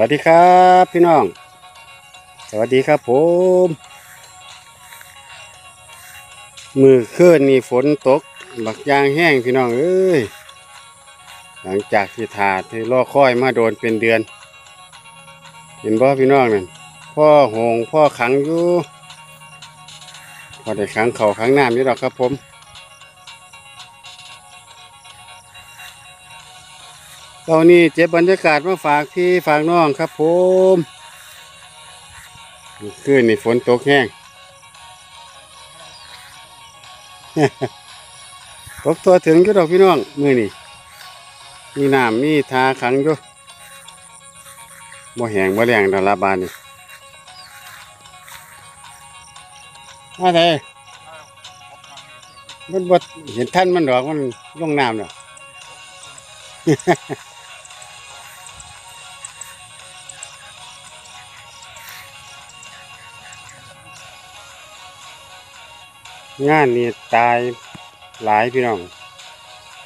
วัสดีครับพี่น้อง สวัสดีครับผม มือเคลื่อนนี่ฝนตกบักยางแห้งพี่น้องเอ้ยหลังจากที่ถาที่รอคอยมาโดนเป็นเดือน เห็นบ่พี่น้องนั่นพ่อหงพ่อขังอยู่พอได้ขังเขาขังน้ำอยู่ดอกครับผม ตอนนี้เจ็บบรรยากาศมาฝากพี่ฝากน้องครับผมคืนนี่ฝนตกแห้งตกตัวถึงอยู่ดอกพี่น้องมือนี่มีน้ำมีทาขังอยู่บ่แหงบ่แรงดอกลาบานนี่มาไทมันบ่เห็นท่านมันดอกมันลงน้ำดอก งานนี่ตายหลายพี่น้อง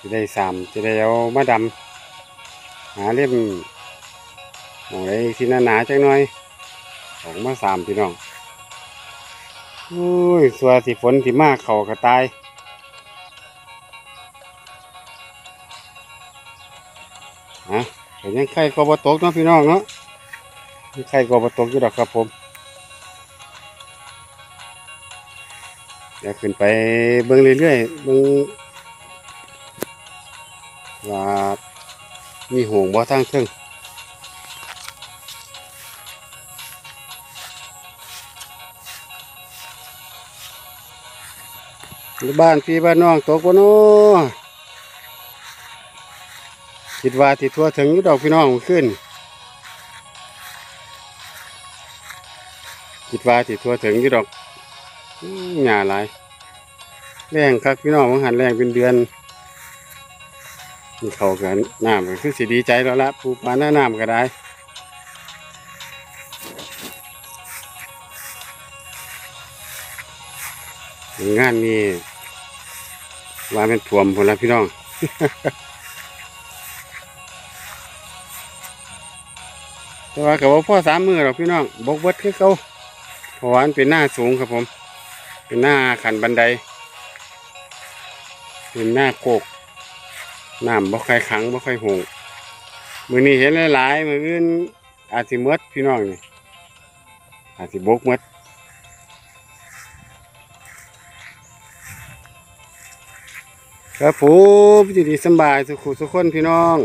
จะได้สามจะได้เอามาดำหาเล่มหมองไอ้ที่หนาหนาๆจังหน่อยออกมาสามพี่น้องอุ้ยสัวสิฝนสิมากเขาก็ตายฮะแต่ยังไข่กบตกเนาะพี่น้องเนาะยังไข่กบตกอยู่ดอกครับผม เดี๋ยวขึ้นไปเบิ่งเรื่อยๆเบิ่งว่ามีห่วงบ่ทางเทิงอยู่บ้านพี่บ้านน้องตกบ่เนาะคิดว่าที่ทั่วถึงยุดอกพี่น้องขึ้นคิดว่าที่ทั่วถึงอยู่ดอก หญ้าหลายแรงครับพี่น้องมันหันแรงเป็นเดือนเขากันน้ำก็คือสิดีใจแล้วละปูปลาหน้าน้ำก็ได้งานนี้ว่าเป็นถ่วมพนละพี่น้องแต่ว่ากับว่าพ่อสามมือหรอกพี่น้องบกเบิดคือเขาเพราะว่ามันเป็นหน้าสูงครับผม เป็นหน้าขันบันได เป็นหน้าโกกน้ำบ่ค่อยขังบ่ค่อยหงมือนี้เห็นหลายๆมืออื่นอาจสิมดพี่น้องนี่อาจสิบกมดครับผมยู่ดีสบายสุขสุขคนพี่น้อง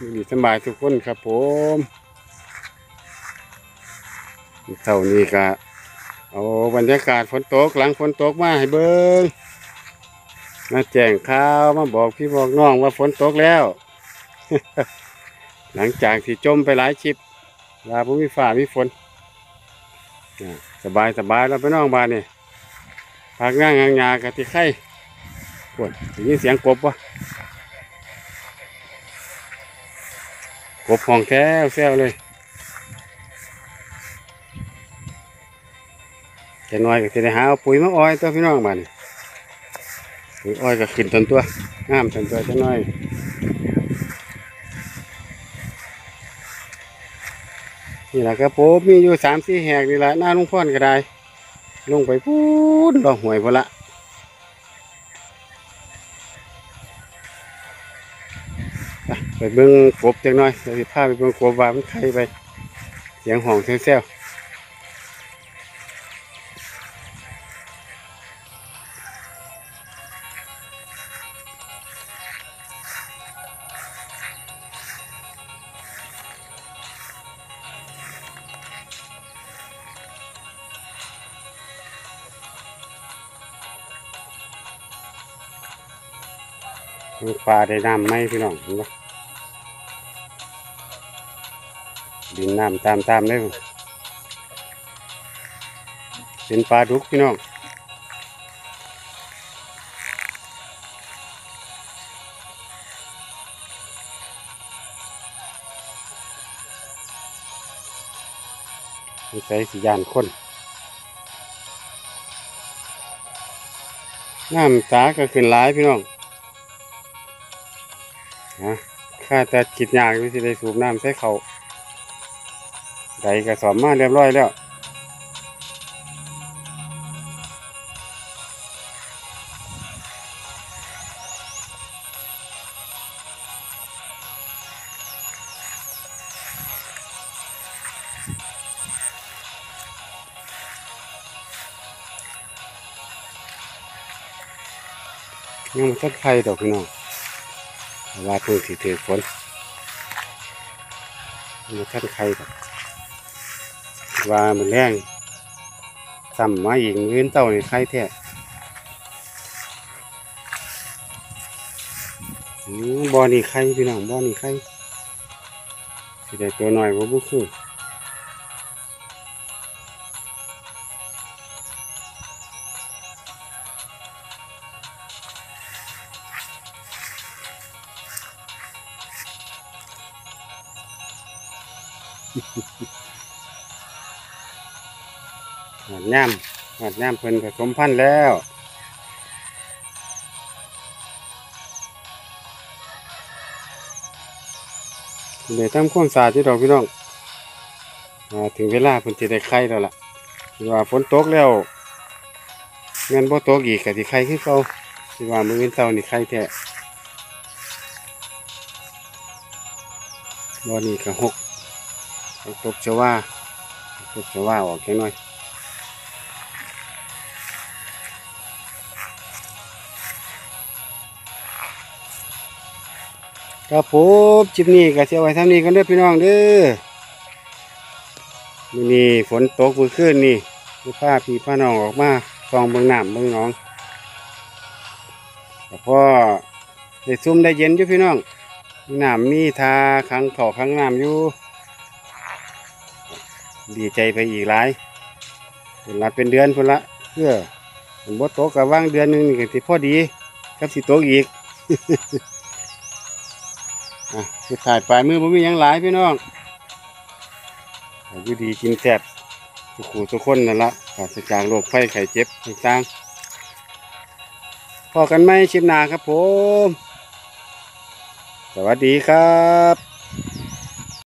ยู่ดีสบายทุกคนครับผมเท่านี้ก็ เอาบรรยากาศฝนตกหลังฝนตกมาให้เบิงมาแจ้งข่าวมาบอกพี่บอกน้องว่าฝนตกแล้ว หลังจากที่จมไปหลายชิปลาบ่มีฝ่ามีฝนสบายสบายแล้วไปน้องบ้านนี่พักนั่งงางยากะที่ไข่ปวดได้ยินเสียงกบวะกบห้องแท้แซวเลย จะน้อยก็จะได้หาเอาปุ๋ยมาอ้อยตัวพี่น้องบ้านนี่ปุ๋ยอ้อยก็ขึ้นต้นตัวงามต้นตัวจะน้อยนี่แหละครับผมมีอยู่สามสี่แหกนี่แหละหน้าลุงพ่อนก็ได้ ลงไปพูดดอกหวยพอละไปเบิ่งกบจังน้อยเดี๋ยวพาไปเบิ่งกบว่ามันไข่ไปเสียงห้องแซว มีปลาได้น้ำไหมพี่น้องเห็นปะดินน้ำตามตามเลยเป็นปลาดุกพี่น้องมีใส่สียานคนน้ำตาก็ขึ้นหลายพี่น้อง ฮะข้าจะคิดยากวิธีได้สูบน้ำใส่เขาไดกระสอบมาเรียบร้อยแล้วยังมันต้นไผ่ดอกพี่น้องเพราะ ว่าเพิ่งสิถือฝนมันต้นไผ่ดอกว่ามันแรงซ้ำมาอีกมื้อนเต่าในใครแท้บอนี่ใครพี่น้องบอนี่ใครสิได้ตัวหน่อยว่าบุคือ หอดย่ำหอดย่ำเพิ่นผสมพันธุ์แล้วเดี๋ยวทำความสะอาดที่ดอกพี่น้องอถึงเวลาเพิ่นสิได้ไข่แล้วล่ะว่าฝนตกแล้วเงินบ่ตกอีกก็สิไข่คือเก่าคิดว่ามืออื่นเช้านี่ไข่แท้บ่นี่ก็หกหก ตกจะว่าตกจะว่าออกแค่น้อยครับผมคลิปนี้ก็เสียไว้ทำนี้กันเด้อพี่น้องเด้อมือนี้ฝนตกมื้อคืนนี่ลูกพาพี่พาน้องออกมาส่องเบิ่งน้ำเบิ่งหนองก็พอได้ซุ่มได้เย็นอยู่พี่น้องมีน้ำมีทาขังเขาขังน้ำอยู่ ดีใจไปอีกหลายเป็นละเป็นเดือนพุ่นละเพื่อผมบ่ตกกับว่างเดือนหนึ่งนี่ก็สิพอดีกับสิตอีกอะสุดท้ายปลายมือผมมีหยังหลายพี่น้องอยู่ดีกินแซ่บทุขู่ทุกคนนั่นละปราศจากโรคไข้ไข้เจ็บต่างๆพอกันไหมชิมนาครับผม สวัสดีครับ